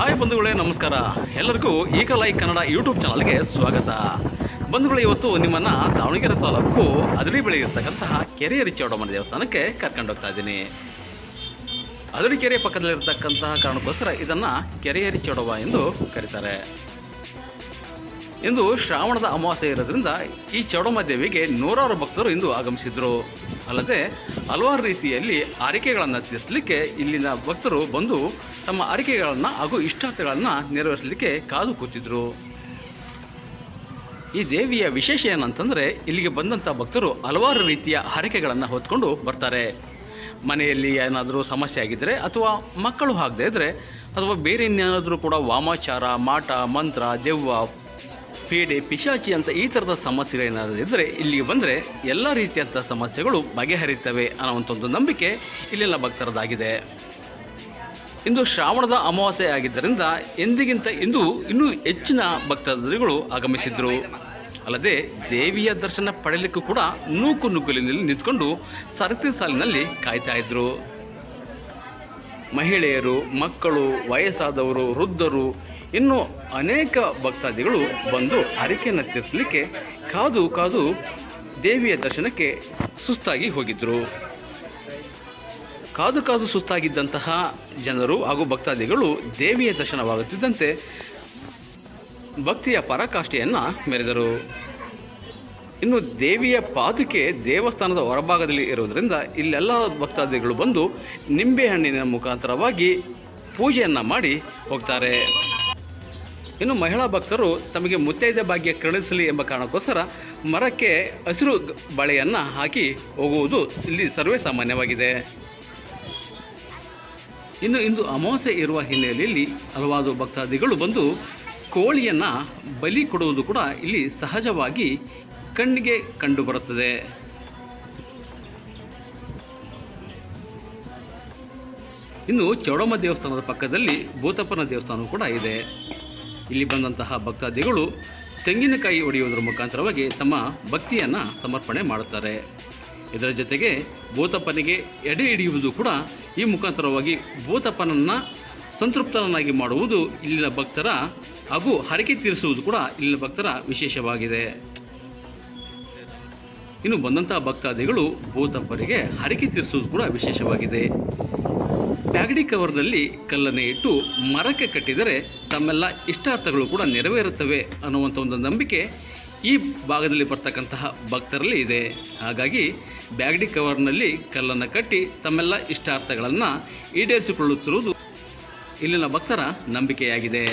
Hi ಬಂಧುಗಳೇ, ನಮಸ್ಕಾರ. ಎಲ್ಲರಿಗೂ ಈಗ ಲೈಕ್ ಕನ್ನಡ ಯೂಟ್ಯೂಬ್ ಚಾನಲ್ಗೆ ಸ್ವಾಗತ. ಬಂಧುಗಳು, ಇವತ್ತು ನಿಮ್ಮನ್ನು ದಾವಣಗೆರೆ ತಾಲೂಕು ಅದಡಿ ಬಳಿ ಇರತಕ್ಕಂತಹ ಕೆರೆಯರಿ ಚೌಡಮ್ಮನ ದೇವಸ್ಥಾನಕ್ಕೆ ಕರ್ಕೊಂಡು ಹೋಗ್ತಾ ಇದ್ದೀನಿ. ಅದಡಿ ಕೆರೆ ಪಕ್ಕದಲ್ಲಿರ್ತಕ್ಕಂತಹ ಕಾರಣಕ್ಕೋಸ್ಕರ ಇದನ್ನು ಕೆರೆಯರಿ ರಿಚೌಡವ ಎಂದು ಕರೀತಾರೆ. ಇಂದು ಶ್ರಾವಣದ ಅಮಾವಾಸ್ಯೆ ಇರೋದ್ರಿಂದ ಈ ಚೌಡಮ್ಮ ದೇವಿಗೆ ನೂರಾರು ಭಕ್ತರು ಇಂದು ಆಗಮಿಸಿದರು. ಅಲ್ಲದೆ ಹಲವಾರು ರೀತಿಯಲ್ಲಿ ಆರಿಕೆಗಳನ್ನು ತೀರಿಸಲಿಕ್ಕೆ ಇಲ್ಲಿನ ಭಕ್ತರು ಬಂದು ತಮ್ಮ ಅರಿಕೆಗಳನ್ನು ಹಾಗೂ ಇಷ್ಟಾರ್ಥಗಳನ್ನು ನೆರವೇರಿಸಲಿಕ್ಕೆ ಕಾದು ಕೂತಿದ್ರು. ಈ ದೇವಿಯ ವಿಶೇಷ ಏನಂತಂದರೆ, ಇಲ್ಲಿಗೆ ಬಂದಂಥ ಭಕ್ತರು ಹಲವಾರು ರೀತಿಯ ಹರಕೆಗಳನ್ನು ಹೊತ್ಕೊಂಡು ಬರ್ತಾರೆ. ಮನೆಯಲ್ಲಿ ಏನಾದರೂ ಸಮಸ್ಯೆ ಆಗಿದ್ದರೆ ಅಥವಾ ಮಕ್ಕಳು ಆಗದೇ ಇದ್ದರೆ ಅಥವಾ ಬೇರೆ ಇನ್ನೇನಾದರೂ ಕೂಡ ವಾಮಾಚಾರ, ಮಾಟ, ಮಂತ್ರ, ದೆವ್ವ, ಪೀಡೆ, ಪಿಶಾಚಿ ಅಂತ ಈ ಥರದ ಸಮಸ್ಯೆಗಳೇನಾದರೂ ಇದ್ದರೆ ಇಲ್ಲಿಗೆ ಬಂದರೆ ಎಲ್ಲ ರೀತಿಯಂಥ ಸಮಸ್ಯೆಗಳು ಬಗೆಹರಿತವೆ ಅನ್ನೋವಂಥ ಒಂದು ನಂಬಿಕೆ ಇಲ್ಲೆಲ್ಲ ಭಕ್ತರದಾಗಿದೆ. ಇಂದು ಶ್ರಾವಣದ ಅಮಾವಾಸ್ಯೆ ಆಗಿದ್ದರಿಂದ ಎಂದಿಗಿಂತ ಇಂದು ಇನ್ನೂ ಹೆಚ್ಚಿನ ಭಕ್ತಾದಿಗಳು ಆಗಮಿಸಿದ್ರು. ಅಲ್ಲದೆ ದೇವಿಯ ದರ್ಶನ ಪಡೆಯಲಿಕ್ಕೂ ಕೂಡ ನೂಕು ನುಗ್ಗಲಿನಲ್ಲಿ ನಿಂತ್ಕೊಂಡು ಸರತಿ ಸಾಲಿನಲ್ಲಿ ಕಾಯ್ತಾ ಇದ್ರು. ಮಹಿಳೆಯರು, ಮಕ್ಕಳು, ವಯಸ್ಸಾದವರು, ವೃದ್ಧರು, ಇನ್ನು ಅನೇಕ ಭಕ್ತಾದಿಗಳು ಬಂದು ಹರಕೆಯನ್ನು ತೀರಿಸಲಿಕ್ಕೆ ಕಾದು ಕಾದು ದೇವಿಯ ದರ್ಶನಕ್ಕೆ ಸುಸ್ತಾಗಿ ಹೋಗಿದ್ದರು ಕಾದು ಕಾದು ಸುತ್ತಾಗಿದ್ದಂತಹ ಜನರು ಹಾಗೂ ಭಕ್ತಾದಿಗಳು ದೇವಿಯ ದರ್ಶನವಾಗುತ್ತಿದ್ದಂತೆ ಭಕ್ತಿಯ ಪರಾಕಾಷ್ಠೆಯನ್ನು ಮೆರೆದರು. ಇನ್ನು ದೇವಿಯ ಪಾದುಕೆ ದೇವಸ್ಥಾನದ ಹೊರಭಾಗದಲ್ಲಿ ಇರುವುದರಿಂದ ಇಲ್ಲೆಲ್ಲ ಭಕ್ತಾದಿಗಳು ಬಂದು ನಿಂಬೆಹಣ್ಣಿನ ಮುಖಾಂತರವಾಗಿ ಪೂಜೆಯನ್ನು ಮಾಡಿ ಹೋಗ್ತಾರೆ. ಇನ್ನು ಮಹಿಳಾ ಭಕ್ತರು ತಮಗೆ ಮುತ್ತೈದೆ ಭಾಗ್ಯ ಕರುಣಿಸಲಿ ಎಂಬ ಕಾರಣಕ್ಕೋಸ್ಕರ ಮರಕ್ಕೆ ಹಸಿರು ಬಳೆಯನ್ನು ಹಾಕಿ ಹೋಗುವುದು ಇಲ್ಲಿ ಸರ್ವೇ ಸಾಮಾನ್ಯವಾಗಿದೆ. ಇನ್ನು ಇಂದು ಅಮಾವಾಸ್ಯೆ ಇರುವ ಹಿನ್ನೆಲೆಯಲ್ಲಿ ಹಲವಾರು ಭಕ್ತಾದಿಗಳು ಬಂದು ಕೋಳಿಯನ್ನು ಬಲಿ ಕೊಡುವುದು ಕೂಡ ಇಲ್ಲಿ ಸಹಜವಾಗಿ ಕಣ್ಣಿಗೆ ಕಂಡುಬರುತ್ತದೆ ಇನ್ನು ಚೌಡಮ್ಮ ದೇವಸ್ಥಾನದ ಪಕ್ಕದಲ್ಲಿ ಭೂತಪ್ಪನ ದೇವಸ್ಥಾನವೂ ಕೂಡ ಇದೆ. ಇಲ್ಲಿ ಬಂದಂತಹ ಭಕ್ತಾದಿಗಳು ತೆಂಗಿನಕಾಯಿ ಒಡೆಯುವುದರ ಮುಖಾಂತರವಾಗಿ ತಮ್ಮ ಭಕ್ತಿಯನ್ನು ಸಮರ್ಪಣೆ ಮಾಡುತ್ತಾರೆ. ಇದರ ಜೊತೆಗೆ ಭೂತಪ್ಪನಿಗೆ ಎಡೆ ಹಿಡಿಯುವುದು ಕೂಡ ಈ ಮುಖಾಂತರವಾಗಿ ಭೂತಪ್ಪನನ್ನು ಸಂತೃಪ್ತನನ್ನಾಗಿ ಮಾಡುವುದು ಇಲ್ಲಿನ ಭಕ್ತರ ಹಾಗೂ ಹರಕೆ ತೀರಿಸುವುದು ಕೂಡ ಇಲ್ಲಿನ ಭಕ್ತರ ವಿಶೇಷವಾಗಿದೆ. ಇನ್ನು ಬಂದಂಥ ಭಕ್ತಾದಿಗಳು ಭೂತಪ್ಪರಿಗೆ ಹರಕೆ ತೀರಿಸುವುದು ಕೂಡ ವಿಶೇಷವಾಗಿದೆ. ಬ್ಯಾಗಡಿ ಕವರ್ನಲ್ಲಿ ಕಲ್ಲನ್ನು ಇಟ್ಟು ಮರಕ್ಕೆ ಕಟ್ಟಿದರೆ ತಮ್ಮೆಲ್ಲ ಇಷ್ಟಾರ್ಥಗಳು ಕೂಡ ನೆರವೇರುತ್ತವೆ ಅನ್ನುವಂಥ ಒಂದು ನಂಬಿಕೆ ಈ ಭಾಗದಲ್ಲಿ ಬರ್ತಕ್ಕಂತಹ ಭಕ್ತರಲ್ಲಿ ಇದೆ. ಹಾಗಾಗಿ ಬ್ಯಾಗಡಿ ಕವರ್ನಲ್ಲಿ ಕಲ್ಲನ್ನು ಕಟ್ಟಿ ತಮ್ಮೆಲ್ಲ ಇಷ್ಟಾರ್ಥಗಳನ್ನು ಈಡೇರಿಸಿಕೊಳ್ಳುತ್ತಿರುವುದು ಇಲ್ಲಿನ ಭಕ್ತರ ನಂಬಿಕೆಯಾಗಿದೆ.